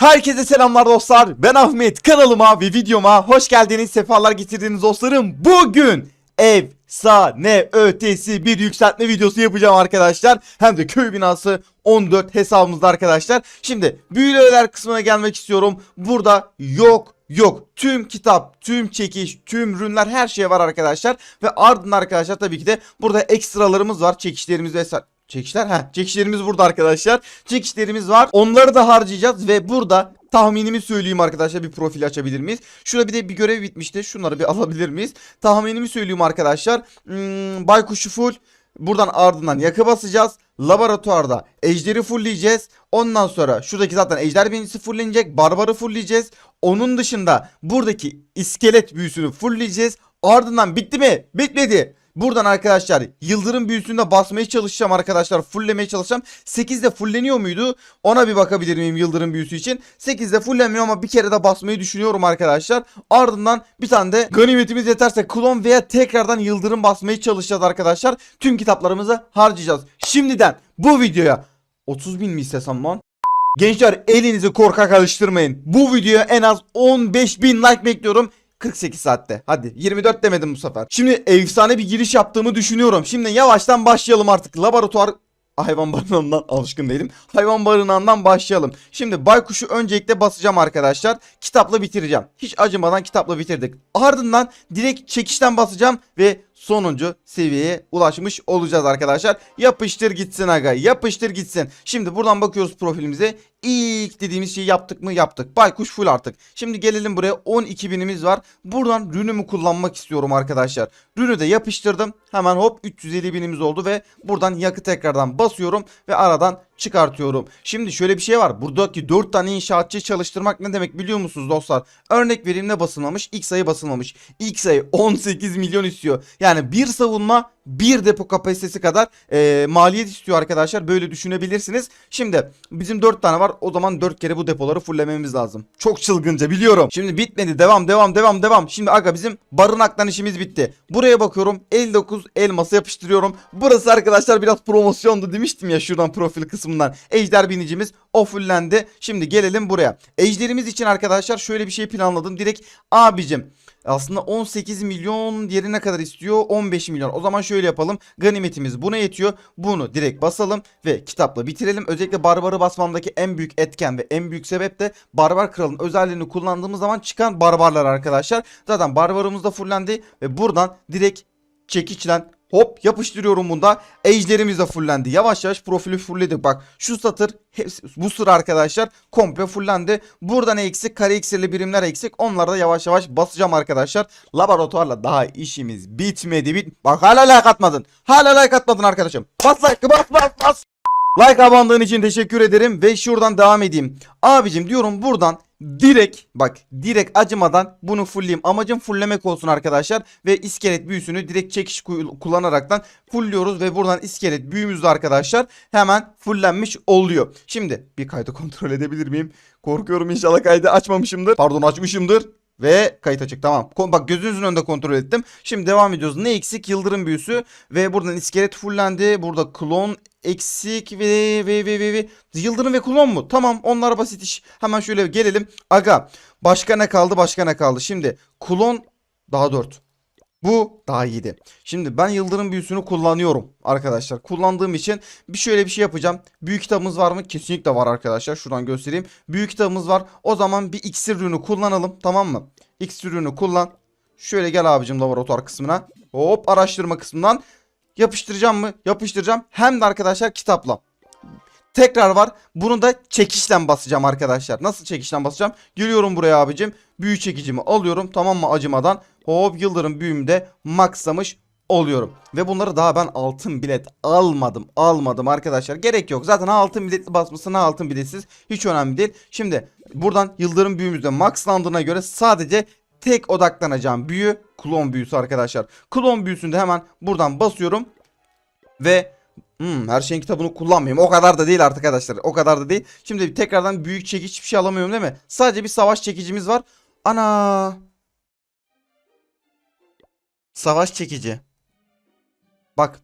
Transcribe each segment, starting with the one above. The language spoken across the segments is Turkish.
Herkese selamlar dostlar. Ben Ahmet. Kanalıma ve videoma hoş geldiniz. Sefalar getirdiniz dostlarım. Bugün efsane ötesi bir yükseltme videosu yapacağım arkadaşlar. Hem de köy binası 14 hesabımızda arkadaşlar. Şimdi büyülü öğeler kısmına gelmek istiyorum. Burada yok yok. Tüm kitap, tüm çekiş, tüm ürünler her şey var arkadaşlar. Ve ardından arkadaşlar tabii ki de burada ekstralarımız var. Çekişlerimiz vesaire. Çekişler ha çekişlerimiz burada arkadaşlar. Çekişlerimiz var. Onları da harcayacağız ve burada tahminimi söyleyeyim arkadaşlar bir profil açabilir miyiz? Şurada bir de bir görev bitmişti. Şunları bir alabilir miyiz? Tahminimi söyleyeyim arkadaşlar. Hmm, baykuşu full. Buradan ardından yakı basacağız. Laboratuvarda ejderi fullleyeceğiz. Ondan sonra şuradaki zaten ejder birincisi fulllenecek. Barbarı fullleyeceğiz. Onun dışında buradaki iskelet büyüsünü fullleyeceğiz. Ardından bitti mi? Bitmedi. Buradan arkadaşlar yıldırım büyüsünde basmaya çalışacağım arkadaşlar. Fulllemeye çalışacağım. 8'de fulleniyor muydu? Ona bir bakabilir miyim yıldırım büyüsü için? 8'de fullenmiyor ama bir kere de basmayı düşünüyorum arkadaşlar. Ardından bir tane de ganimetimiz yeterse klon veya tekrardan yıldırım basmaya çalışacağız arkadaşlar. Tüm kitaplarımızı harcayacağız. Şimdiden bu videoya 30 bin mi istesem lan? Gençler elinizi korkak alıştırmayın. Bu videoya en az 15 bin like bekliyorum. 48 saatte. Hadi 24 demedim bu sefer. Şimdi efsane bir giriş yaptığımı düşünüyorum. Şimdi yavaştan başlayalım artık. Laboratuvar hayvan barınağından alışkın değilim. Hayvan barınağından başlayalım. Şimdi baykuşu öncelikle basacağım arkadaşlar. Kitapla bitireceğim. Hiç acımadan kitapla bitirdik. Ardından direkt çekişten basacağım ve sonuncu seviyeye ulaşmış olacağız arkadaşlar. Yapıştır gitsin aga. Yapıştır gitsin. Şimdi buradan bakıyoruz profilimize. İlk dediğimiz şeyi yaptık mı? Yaptık. Baykuş full artık. Şimdi gelelim buraya 12 binimiz var. Buradan rünümü kullanmak istiyorum arkadaşlar. Rünü de yapıştırdım. Hemen hop 350 binimiz oldu ve buradan yakı tekrardan basıyorum ve aradan çıkartıyorum. Şimdi şöyle bir şey var. Buradaki 4 tane inşaatçı çalıştırmak ne demek biliyor musunuz dostlar? Örnek vereyim ne basılmamış? X sayı basılmamış. X sayı 18 milyon istiyor. Yani bir savunma bir depo kapasitesi kadar e, maliyet istiyor arkadaşlar. Böyle düşünebilirsiniz. Şimdi bizim 4 tane var. O zaman 4 kere bu depoları fullememiz lazım. Çok çılgınca biliyorum. Şimdi bitmedi. Devam devam devam devam. Şimdi aga bizim barınaktan işimiz bitti. Buraya bakıyorum. 59 elması yapıştırıyorum. Burası arkadaşlar biraz promosyondu demiştim ya şuradan profil kısmından. Ejder binicimiz o fullendi. Şimdi gelelim buraya. Ejderimiz için arkadaşlar şöyle bir şey planladım. Direkt abicim aslında 18 milyon yerine kadar istiyor 15 milyon. O zaman şöyle yapalım. Ganimetimiz buna yetiyor. Bunu direkt basalım ve kitapla bitirelim. Özellikle barbarı basmamdaki en büyük etken ve en büyük sebep de barbar kralın özelliğini kullandığımız zaman çıkan barbarlar arkadaşlar. Zaten barbarımız da fullendi ve buradan direkt çekiçlen Hop yapıştırıyorum bunda. Ejderimiz de fullendi. Yavaş yavaş profili fullledik. Bak şu satır hepsi, bu sıra arkadaşlar komple fullendi. Burada ne eksik? Kare iksirli birimler eksik. Onları da yavaş yavaş basacağım arkadaşlar. Laboratuvarla daha işimiz bitmedi. Bit Bak hala like atmadın. Hala like atmadın arkadaşım. Bas like bas bas bas. Like abandığın için teşekkür ederim ve şuradan devam edeyim. Abicim diyorum buradan direkt bak direkt acımadan bunu fullleyeyim. Amacım fulllemek olsun arkadaşlar ve iskelet büyüsünü direkt çekiş ku- kullanaraktan fullliyoruz ve buradan iskelet büyümüz de arkadaşlar hemen fullenmiş oluyor. Şimdi bir kaydı kontrol edebilir miyim? Korkuyorum inşallah kaydı açmamışımdır. Pardon açmışımdır. Ve kayıt açık tamam. Bak gözünüzün önünde kontrol ettim. Şimdi devam ediyoruz. Ne eksik? Yıldırım büyüsü. Ve buradan iskelet fullendi. Burada klon eksik ve ve ve ve ve yıldırım ve klon mu? Tamam onlar basit iş. Hemen şöyle gelelim. Aga başka ne kaldı başka ne kaldı? Şimdi klon daha 4. Bu daha iyiydi. Şimdi ben yıldırım büyüsünü kullanıyorum arkadaşlar. Kullandığım için bir şöyle bir şey yapacağım. Büyük kitabımız var mı? Kesinlikle var arkadaşlar. Şuradan göstereyim. Büyük kitabımız var. O zaman bir iksir ürünü kullanalım. Tamam mı? İksir ürünü kullan. Şöyle gel abicim laboratuvar kısmına. Hop araştırma kısmından. Yapıştıracağım mı? Yapıştıracağım. Hem de arkadaşlar kitapla. Tekrar var. Bunu da çekişten basacağım arkadaşlar. Nasıl çekişten basacağım? Geliyorum buraya abicim. Büyü çekicimi alıyorum. Tamam mı acımadan. Hop yıldırım büyümde maxlamış oluyorum. Ve bunları daha ben altın bilet almadım. Almadım arkadaşlar. Gerek yok. Zaten altın biletli basması ha altın biletsiz. Hiç önemli değil. Şimdi buradan yıldırım büyümüzde maxlandığına göre sadece tek odaklanacağım büyü klon büyüsü arkadaşlar. Klon büyüsünde hemen buradan basıyorum. Ve Hmm, her şeyin kitabını kullanmayayım. O kadar da değil artık arkadaşlar. O kadar da değil. Şimdi tekrardan büyük çekiç hiçbir şey alamıyorum değil mi? Sadece bir savaş çekicimiz var. Ana. Savaş çekici. Bak.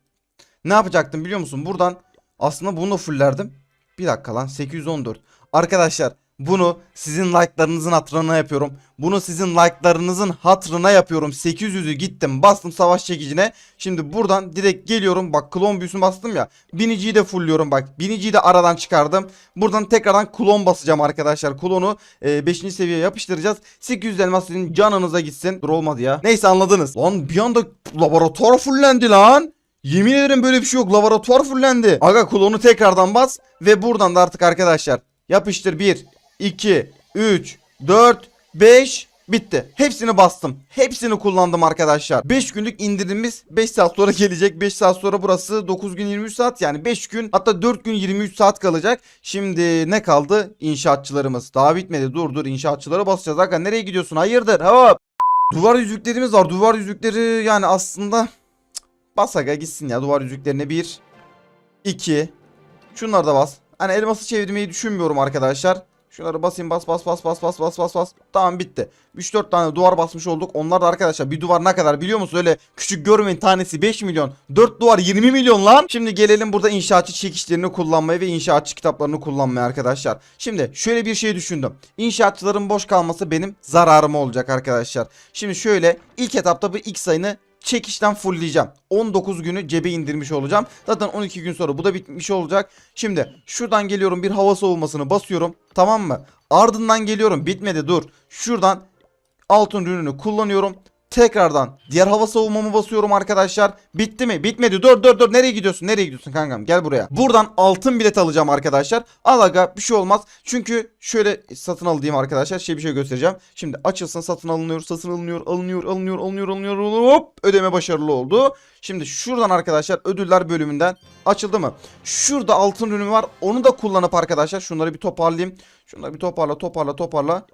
Ne yapacaktım biliyor musun? Buradan aslında bunu da fullerdim. Bir dakika lan 814. Arkadaşlar Bunu sizin like'larınızın hatırına yapıyorum. Bunu sizin like'larınızın hatırına yapıyorum. 800'ü gittim bastım savaş çekicine. Şimdi buradan direkt geliyorum. Bak klon büyüsünü bastım ya. Biniciyi de fullüyorum bak. Biniciyi de aradan çıkardım. Buradan tekrardan klon basacağım arkadaşlar. Klonu 5. seviyeye yapıştıracağız. 800 elmas canınıza gitsin. Dur olmadı ya. Neyse anladınız. Lan bir anda laboratuvar fullendi lan. Yemin ederim böyle bir şey yok. Laboratuvar fullendi. Aga klonu tekrardan bas. Ve buradan da artık arkadaşlar yapıştır 1, 2, 3, 4, 5 bitti. Hepsini bastım. Hepsini kullandım arkadaşlar. 5 günlük indirimimiz 5 saat sonra gelecek. 5 saat sonra burası 9 gün 23 saat yani 5 gün hatta 4 gün 23 saat kalacak. Şimdi ne kaldı? İnşaatçılarımız. Daha bitmedi. Dur dur inşaatçılara basacağız. Aga nereye gidiyorsun? Hayırdır? Hop. Duvar yüzüklerimiz var. Duvar yüzükleri yani aslında Cık, bas aga gitsin ya duvar yüzüklerine 1 2 Şunları da bas. Hani elması çevirmeyi düşünmüyorum arkadaşlar. Şunları basayım bas bas bas bas bas bas bas bas. Tamam bitti. 3-4 tane duvar basmış olduk. Onlar da arkadaşlar bir duvar ne kadar biliyor musun? Öyle küçük görmeyin tanesi 5 milyon. 4 duvar 20 milyon lan. Şimdi gelelim burada inşaatçı çekişlerini kullanmaya ve inşaatçı kitaplarını kullanmaya arkadaşlar. Şimdi şöyle bir şey düşündüm. İnşaatçıların boş kalması benim zararıma olacak arkadaşlar. Şimdi şöyle ilk etapta bu X sayını çekişten fullleyeceğim. 19 günü cebe indirmiş olacağım. Zaten 12 gün sonra bu da bitmiş olacak. Şimdi şuradan geliyorum bir hava soğumasını basıyorum. Tamam mı? Ardından geliyorum bitmedi dur. Şuradan altın ürünü kullanıyorum. Tekrardan diğer hava savunmamı basıyorum arkadaşlar. Bitti mi? Bitmedi. Dur dur dur. Nereye gidiyorsun? Nereye gidiyorsun kankam? Gel buraya. Buradan altın bilet alacağım arkadaşlar. Al aga bir şey olmaz. Çünkü şöyle satın al diyeyim arkadaşlar. Şey bir şey göstereceğim. Şimdi açılsın satın alınıyor. Satın alınıyor. Alınıyor. Alınıyor. Alınıyor. Alınıyor. Hop. Ödeme başarılı oldu. Şimdi şuradan arkadaşlar ödüller bölümünden açıldı mı? Şurada altın ürünü var. Onu da kullanıp arkadaşlar şunları bir toparlayayım. Şunları bir toparla toparla toparla.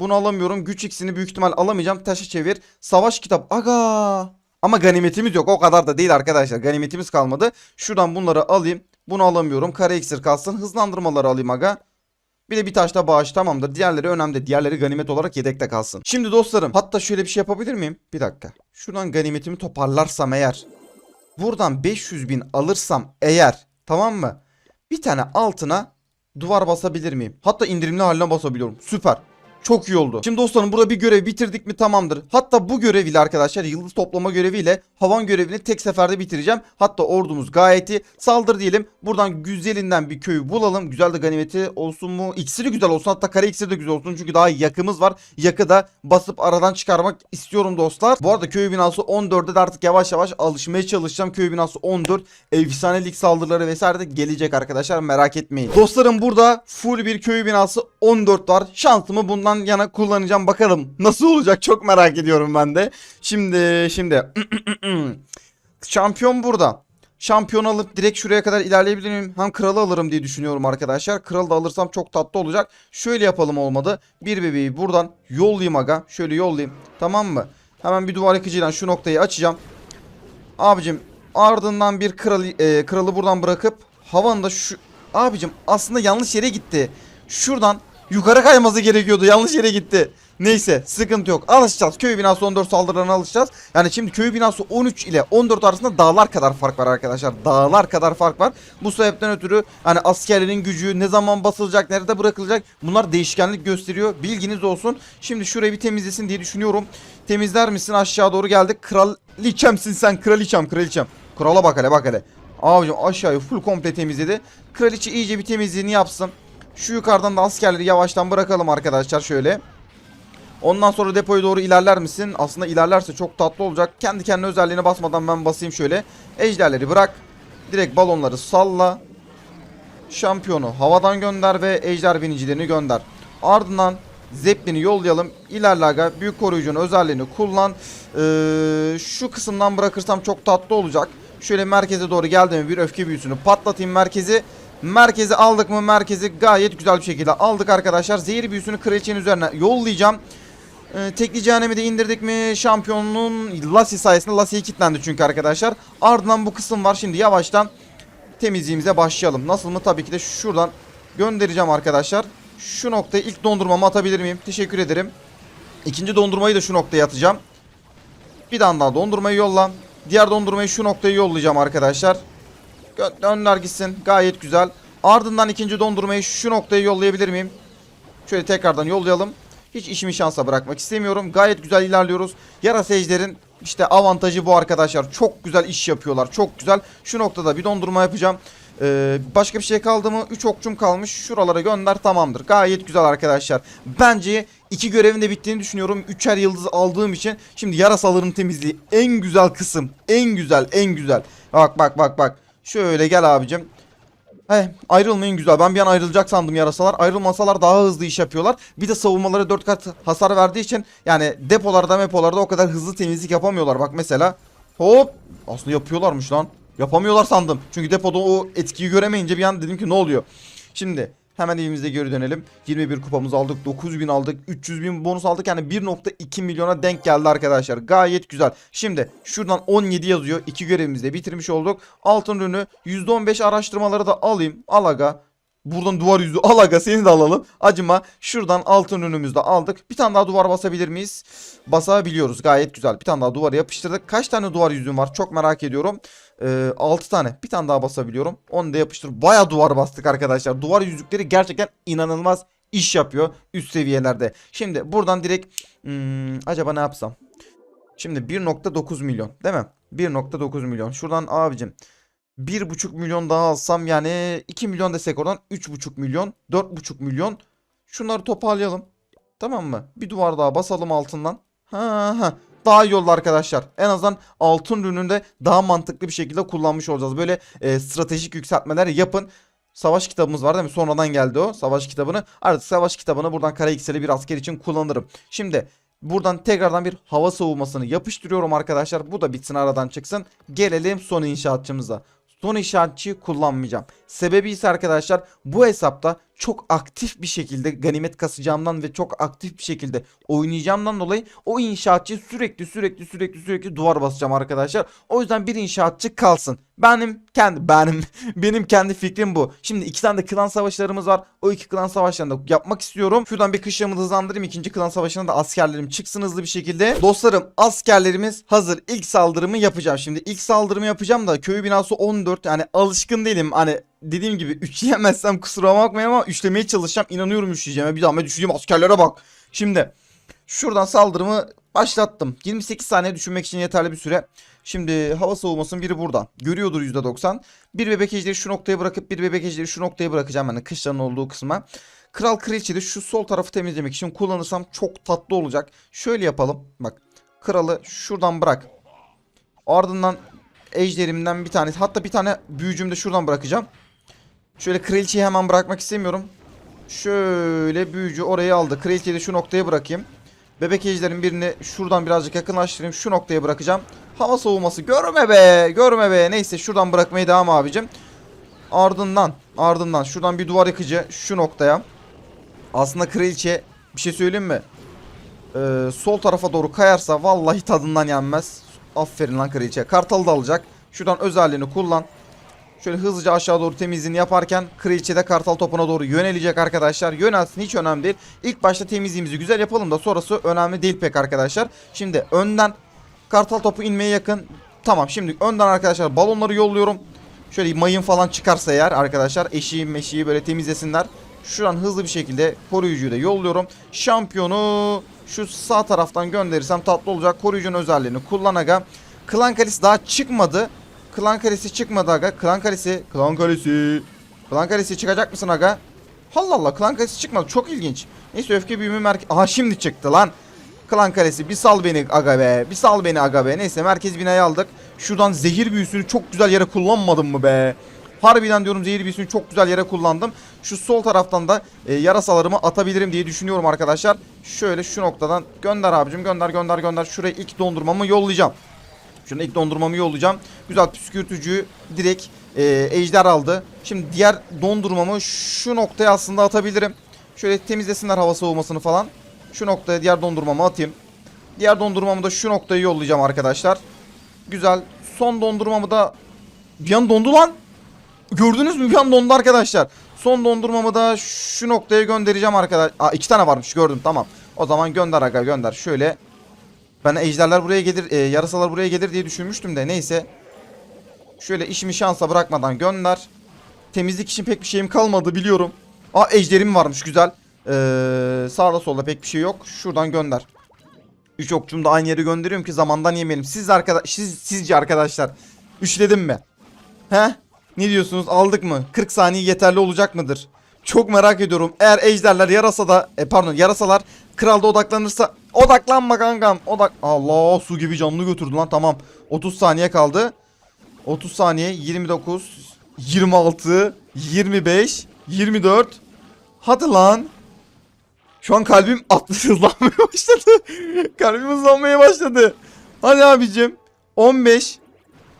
Bunu alamıyorum. Güç x'ini büyük ihtimal alamayacağım. Taşı çevir. Savaş kitap. Aga. Ama ganimetimiz yok. O kadar da değil arkadaşlar. Ganimetimiz kalmadı. Şuradan bunları alayım. Bunu alamıyorum. Kare iksir kalsın. Hızlandırmaları alayım aga. Bir de bir taş da bağış tamamdır. Diğerleri önemli. Diğerleri ganimet olarak yedekte kalsın. Şimdi dostlarım hatta şöyle bir şey yapabilir miyim? Bir dakika. Şuradan ganimetimi toparlarsam eğer. Buradan 500 bin alırsam eğer. Tamam mı? Bir tane altına duvar basabilir miyim? Hatta indirimli haline basabiliyorum. Süper. Çok iyi oldu. Şimdi dostlarım burada bir görev bitirdik mi tamamdır. Hatta bu görev arkadaşlar yıldız toplama göreviyle havan görevini tek seferde bitireceğim. Hatta ordumuz gayet iyi. Saldır diyelim. Buradan güzelinden bir köyü bulalım. Güzel de ganimeti olsun mu? İksiri güzel olsun. Hatta kare iksiri de güzel olsun. Çünkü daha yakımız var. Yakı da basıp aradan çıkarmak istiyorum dostlar. Bu arada köy binası 14'de de artık yavaş yavaş alışmaya çalışacağım. Köy binası 14. Efsanelik saldırıları vesaire de gelecek arkadaşlar. Merak etmeyin. Dostlarım burada full bir köy binası 14 var. Şansımı bundan yana kullanacağım. Bakalım nasıl olacak çok merak ediyorum ben de. Şimdi şimdi şampiyon burada. Şampiyon alıp direkt şuraya kadar ilerleyebilir miyim? Hem kralı alırım diye düşünüyorum arkadaşlar. Kralı da alırsam çok tatlı olacak. Şöyle yapalım olmadı. Bir bebeği buradan yollayayım aga. Şöyle yollayayım. Tamam mı? Hemen bir duvar yıkıcıyla şu noktayı açacağım. Abicim ardından bir kralı, e, kralı buradan bırakıp havanın da şu... Abicim aslında yanlış yere gitti. Şuradan yukarı kayması gerekiyordu. Yanlış yere gitti. Neyse sıkıntı yok. Alışacağız. Köy binası 14 saldırılarına alışacağız. Yani şimdi köy binası 13 ile 14 arasında dağlar kadar fark var arkadaşlar. Dağlar kadar fark var. Bu sebepten ötürü hani askerlerin gücü ne zaman basılacak, nerede bırakılacak bunlar değişkenlik gösteriyor. Bilginiz olsun. Şimdi şurayı bir temizlesin diye düşünüyorum. Temizler misin? Aşağı doğru geldik. Kraliçemsin sen. Kraliçem, kraliçem. Krala bak hele bak hele. Abicim aşağıyı full komple temizledi. Kraliçe iyice bir temizliğini yapsın. Şu yukarıdan da askerleri yavaştan bırakalım arkadaşlar şöyle. Ondan sonra depoya doğru ilerler misin? Aslında ilerlerse çok tatlı olacak. Kendi kendine özelliğine basmadan ben basayım şöyle. Ejderleri bırak. Direkt balonları salla. Şampiyonu havadan gönder ve ejder binicilerini gönder. Ardından Zeppelin'i yollayalım. İlerle aga. Büyük koruyucunun özelliğini kullan. Ee, şu kısımdan bırakırsam çok tatlı olacak. Şöyle merkeze doğru geldi mi bir öfke büyüsünü patlatayım merkezi. Merkezi aldık mı merkezi gayet güzel bir şekilde aldık arkadaşlar. Zehir büyüsünü kraliçenin üzerine yollayacağım. Ee, tekli cehennemi de indirdik mi şampiyonun Lassie sayesinde Lassie'ye kilitlendi çünkü arkadaşlar. Ardından bu kısım var şimdi yavaştan temizliğimize başlayalım. Nasıl mı? Tabii ki de şuradan göndereceğim arkadaşlar. Şu noktaya ilk dondurmamı atabilir miyim? Teşekkür ederim. İkinci dondurmayı da şu noktaya atacağım. Bir tane daha dondurmayı yolla. Diğer dondurmayı şu noktaya yollayacağım arkadaşlar. Gönder gitsin. Gayet güzel. Ardından ikinci dondurmayı şu noktaya yollayabilir miyim? Şöyle tekrardan yollayalım. Hiç işimi şansa bırakmak istemiyorum. Gayet güzel ilerliyoruz. Yarasa ejderin işte avantajı bu arkadaşlar. Çok güzel iş yapıyorlar. Çok güzel. Şu noktada bir dondurma yapacağım. Ee, başka bir şey kaldı mı? 3 okçum kalmış. Şuralara gönder tamamdır. Gayet güzel arkadaşlar. Bence iki görevin de bittiğini düşünüyorum. Üçer yıldız aldığım için. Şimdi yarasaların temizliği en güzel kısım. En güzel en güzel. Bak bak bak bak. Şöyle gel abicim. He, ayrılmayın güzel. Ben bir an ayrılacak sandım yarasalar. Ayrılmasalar daha hızlı iş yapıyorlar. Bir de savunmaları 4 kat hasar verdiği için yani depolarda mepolarda o kadar hızlı temizlik yapamıyorlar. Bak mesela hop aslında yapıyorlarmış lan. Yapamıyorlar sandım. Çünkü depoda o etkiyi göremeyince bir an dedim ki ne oluyor. Şimdi hemen evimize geri dönelim. 21 kupamızı aldık. 9000 aldık. 300 bin bonus aldık. Yani 1.2 milyona denk geldi arkadaşlar. Gayet güzel. Şimdi şuradan 17 yazıyor. İki görevimizi de bitirmiş olduk. Altın ürünü %15 araştırmaları da alayım. Alaga. Buradan duvar yüzü al aga seni de alalım. Acıma şuradan altın ürünümüzü de aldık. Bir tane daha duvar basabilir miyiz? Basabiliyoruz gayet güzel. Bir tane daha duvara yapıştırdık. Kaç tane duvar yüzüğüm var çok merak ediyorum. Ee, 6 tane. Bir tane daha basabiliyorum. Onu da yapıştır. Baya duvar bastık arkadaşlar. Duvar yüzükleri gerçekten inanılmaz iş yapıyor üst seviyelerde. Şimdi buradan direkt hmm, acaba ne yapsam? Şimdi 1.9 milyon değil mi? 1.9 milyon. Şuradan abicim 1.5 milyon daha alsam yani 2 milyon desek oradan 3.5 milyon 4.5 milyon. Şunları toparlayalım. Tamam mı? Bir duvar daha basalım altından. Ha ha. Daha iyi oldu arkadaşlar. En azından altın ürününde daha mantıklı bir şekilde kullanmış olacağız. Böyle e, stratejik yükseltmeler yapın. Savaş kitabımız var değil mi? Sonradan geldi o savaş kitabını. Artık savaş kitabını buradan kara ikseli bir asker için kullanırım. Şimdi buradan tekrardan bir hava savunmasını yapıştırıyorum arkadaşlar. Bu da bitsin aradan çıksın. Gelelim son inşaatçımıza. Son inşaatçıyı kullanmayacağım. Sebebi ise arkadaşlar bu hesapta çok aktif bir şekilde ganimet kasacağımdan ve çok aktif bir şekilde oynayacağımdan dolayı o inşaatçı sürekli sürekli sürekli sürekli duvar basacağım arkadaşlar. O yüzden bir inşaatçı kalsın. Benim kendi benim benim kendi fikrim bu. Şimdi iki tane de klan savaşlarımız var. O iki klan savaşlarını da yapmak istiyorum. Şuradan bir kışlamı hızlandırayım. İkinci klan savaşına da askerlerim çıksın hızlı bir şekilde. Dostlarım askerlerimiz hazır. İlk saldırımı yapacağım. Şimdi ilk saldırımı yapacağım da köy binası 14 yani alışkın değilim. Hani dediğim gibi üçleyemezsem kusura bakmayın ama üçlemeye çalışacağım. İnanıyorum üçleyeceğime. Bir zahmet düşeceğim askerlere bak. Şimdi şuradan saldırımı başlattım. 28 saniye düşünmek için yeterli bir süre. Şimdi hava savunmasının biri burada. Görüyordur %90. Bir bebek ejderi şu noktaya bırakıp bir bebek ejderi şu noktaya bırakacağım. Yani kışların olduğu kısma. Kral kraliçeyi de şu sol tarafı temizlemek için kullanırsam çok tatlı olacak. Şöyle yapalım. Bak kralı şuradan bırak. Ardından ejderimden bir tanesi hatta bir tane büyücümü de şuradan bırakacağım. Şöyle kraliçeyi hemen bırakmak istemiyorum. Şöyle büyücü orayı aldı. Kraliçeyi de şu noktaya bırakayım. Bebek ejderin birini şuradan birazcık yakınlaştırayım. Şu noktaya bırakacağım. Hava soğuması görme be. Görme be. Neyse şuradan bırakmaya devam abicim. Ardından ardından şuradan bir duvar yıkıcı şu noktaya. Aslında kraliçe bir şey söyleyeyim mi? Ee, sol tarafa doğru kayarsa vallahi tadından yenmez. Aferin lan kraliçe. Kartalı da alacak. Şuradan özelliğini kullan. Şöyle hızlıca aşağı doğru temizliğini yaparken kraliçe de kartal topuna doğru yönelecek arkadaşlar. Yönelsin hiç önemli değil. İlk başta temizliğimizi güzel yapalım da sonrası önemli değil pek arkadaşlar. Şimdi önden kartal topu inmeye yakın. Tamam şimdi önden arkadaşlar balonları yolluyorum. Şöyle mayın falan çıkarsa eğer arkadaşlar eşiği meşiği böyle temizlesinler. Şuradan hızlı bir şekilde koruyucuyu da yolluyorum. Şampiyonu şu sağ taraftan gönderirsem tatlı olacak. Koruyucunun özelliğini kullan. Klan kalesi daha çıkmadı. Klan kalesi çıkmadı aga. Klan kalesi. Klan kalesi. Klan kalesi çıkacak mısın aga? Allah Allah klan kalesi çıkmadı. Çok ilginç. Neyse öfke büyümü merkez. Aha şimdi çıktı lan. Klan kalesi bir sal beni aga be. Bir sal beni aga be. Neyse merkez binayı aldık. Şuradan zehir büyüsünü çok güzel yere kullanmadım mı be? Harbiden diyorum zehir büyüsünü çok güzel yere kullandım. Şu sol taraftan da e, yarasalarımı atabilirim diye düşünüyorum arkadaşlar. Şöyle şu noktadan gönder abicim gönder gönder gönder. Şuraya ilk dondurmamı yollayacağım. Şuna ilk dondurmamı yollayacağım. Güzel püskürtücüyü direkt e, ejder aldı. Şimdi diğer dondurmamı şu noktaya aslında atabilirim. Şöyle temizlesinler hava soğumasını falan. Şu noktaya diğer dondurmamı atayım. Diğer dondurmamı da şu noktaya yollayacağım arkadaşlar. Güzel. Son dondurmamı da... Bir an dondu lan. Gördünüz mü? Bir an dondu arkadaşlar. Son dondurmamı da şu noktaya göndereceğim arkadaşlar. Aa iki tane varmış gördüm tamam. O zaman gönder aga gönder. Şöyle ben ejderler buraya gelir, e, yarasalar buraya gelir diye düşünmüştüm de neyse. Şöyle işimi şansa bırakmadan gönder. Temizlik için pek bir şeyim kalmadı biliyorum. Aa ejderim varmış güzel. Ee, sağda solda pek bir şey yok. Şuradan gönder. Üç okçumu da aynı yere gönderiyorum ki zamandan yemeyelim. Siz arkadaş siz, sizce arkadaşlar üçledim mi? He? Ne diyorsunuz? Aldık mı? 40 saniye yeterli olacak mıdır? Çok merak ediyorum. Eğer ejderler yarasa da e, pardon yarasalar kralda odaklanırsa odaklanma kankam. Odak Allah su gibi canlı götürdü lan tamam. 30 saniye kaldı. 30 saniye 29 26 25 24 Hadi lan. Şu an kalbim atlı hızlanmaya başladı. kalbim hızlanmaya başladı. Hadi abicim. 15.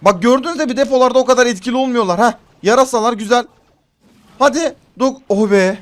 Bak gördüğünüz gibi depolarda o kadar etkili olmuyorlar ha. Yarasalar güzel. Hadi. Dok. Oh be.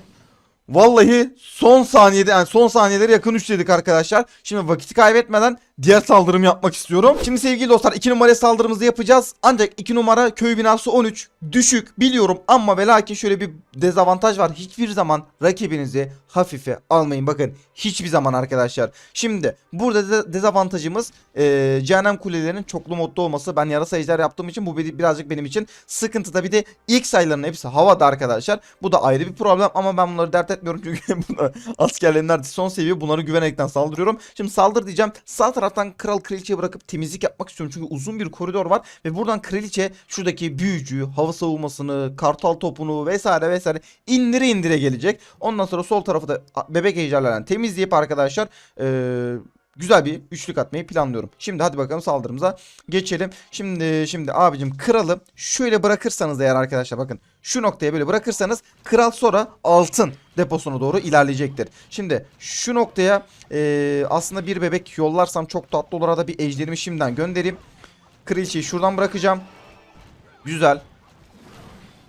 Vallahi son saniyede yani son saniyelere yakın üçledik arkadaşlar. Şimdi vakit kaybetmeden diğer saldırımı yapmak istiyorum. Şimdi sevgili dostlar 2 numara saldırımızı yapacağız. Ancak 2 numara köy binası 13 düşük biliyorum ama ve lakin şöyle bir dezavantaj var. Hiçbir zaman rakibinizi hafife almayın. Bakın hiçbir zaman arkadaşlar. Şimdi burada de dezavantajımız e, cehennem kulelerinin çoklu modda olması. Ben yarasa ejder yaptığım için bu bir- birazcık benim için sıkıntı. Tabi de ilk sayıların hepsi havada arkadaşlar. Bu da ayrı bir problem ama ben bunları dert etmiyorum çünkü askerlerin neredeyse son seviye bunları güvenerekten saldırıyorum. Şimdi saldır diyeceğim. Sağ taraftan kral kraliçeyi bırakıp temizlik yapmak istiyorum. Çünkü uzun bir koridor var ve buradan kraliçe şuradaki büyücü, hava savunmasını, kartal topunu vesaire vesaire indire indire gelecek. Ondan sonra sol tarafı da bebek ejderlerden temizleyip arkadaşlar eee güzel bir üçlük atmayı planlıyorum. Şimdi hadi bakalım saldırımıza geçelim. Şimdi şimdi abicim kralı şöyle bırakırsanız eğer arkadaşlar bakın şu noktaya böyle bırakırsanız kral sonra altın deposuna doğru ilerleyecektir. Şimdi şu noktaya eee, aslında bir bebek yollarsam çok tatlı olur. Arada bir ejderimi şimdiden göndereyim. Kraliçeyi şuradan bırakacağım. Güzel.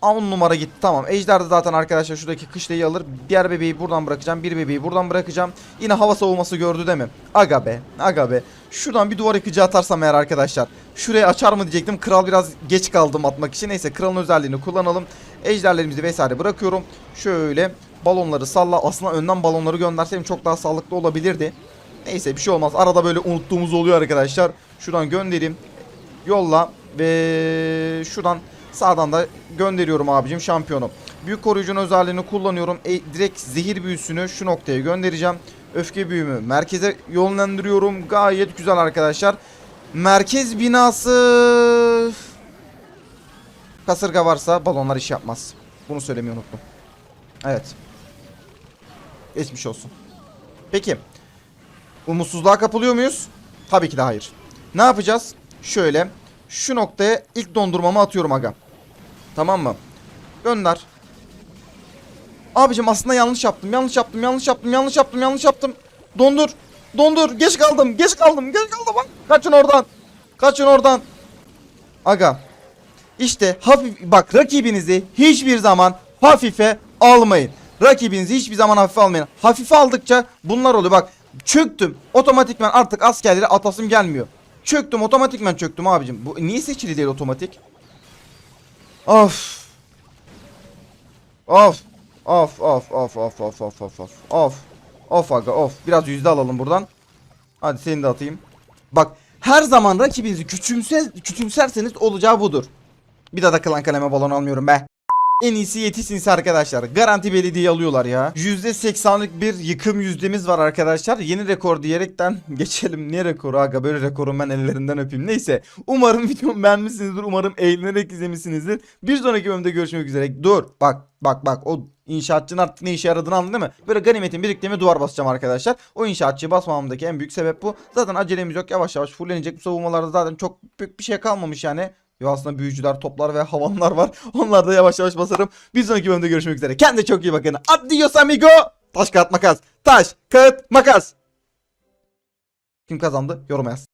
10 numara gitti tamam. Ejder de zaten arkadaşlar şuradaki kışlayı alır. Diğer bebeği buradan bırakacağım. Bir bebeği buradan bırakacağım. Yine hava savunması gördü değil mi? Aga be. Aga be. Şuradan bir duvar yıkıcı atarsam eğer arkadaşlar. Şuraya açar mı diyecektim. Kral biraz geç kaldım atmak için. Neyse kralın özelliğini kullanalım. Ejderlerimizi vesaire bırakıyorum. Şöyle balonları salla. Aslında önden balonları gönderseydim çok daha sağlıklı olabilirdi. Neyse bir şey olmaz. Arada böyle unuttuğumuz oluyor arkadaşlar. Şuradan göndereyim. Yolla ve şuradan sağdan da gönderiyorum abicim şampiyonu. Büyük koruyucunun özelliğini kullanıyorum. E, direkt zehir büyüsünü şu noktaya göndereceğim. Öfke büyümü merkeze yönlendiriyorum. Gayet güzel arkadaşlar. Merkez binası kasırga varsa balonlar iş yapmaz. Bunu söylemeyi unuttum. Evet. Geçmiş olsun. Peki. Umutsuzluğa kapılıyor muyuz? Tabii ki de hayır. Ne yapacağız? Şöyle. Şu noktaya ilk dondurmamı atıyorum aga. Tamam mı? Gönder. Abicim aslında yanlış yaptım. Yanlış yaptım. Yanlış yaptım. Yanlış yaptım. Yanlış yaptım. Dondur. Dondur. Geç kaldım. Geç kaldım. Geç kaldım. Kaçın oradan. Kaçın oradan. Aga. İşte hafif bak rakibinizi hiçbir zaman hafife almayın. Rakibinizi hiçbir zaman hafife almayın. Hafife aldıkça bunlar oluyor. Bak çöktüm. Otomatikman artık askerleri atasım gelmiyor. Çöktüm otomatikman çöktüm abicim. Bu niye seçili değil otomatik? Of. Of. Of of of of of of of of. Of. Of aga of. Biraz yüzde alalım buradan. Hadi seni de atayım. Bak her zaman rakibinizi küçümse, küçümserseniz olacağı budur. Bir daha da klan kaleme balon almıyorum be. En iyisi yetişsinse arkadaşlar. Garanti belediye alıyorlar ya. %80'lık bir yıkım yüzdemiz var arkadaşlar. Yeni rekor diyerekten geçelim. Ne rekoru aga böyle rekoru ben ellerinden öpeyim. Neyse. Umarım videomu beğenmişsinizdir. Umarım eğlenerek izlemişsinizdir. Bir sonraki bölümde görüşmek üzere. Dur. Bak bak bak o İnşaatçının artık ne işe yaradığını anladın değil mi? Böyle ganimetin biriktiğimi duvar basacağım arkadaşlar. O inşaatçıyı basmamamdaki en büyük sebep bu. Zaten acelemiz yok. Yavaş yavaş fullenecek. Bu savunmalarda zaten çok büyük bir şey kalmamış yani. Yo aslında büyücüler, toplar ve havanlar var. Onlar da yavaş yavaş basarım. Bir sonraki bölümde görüşmek üzere. Kendinize çok iyi bakın. Adios amigo. Taş kağıt makas. Taş kağıt makas. Kim kazandı? Yoruma yaz.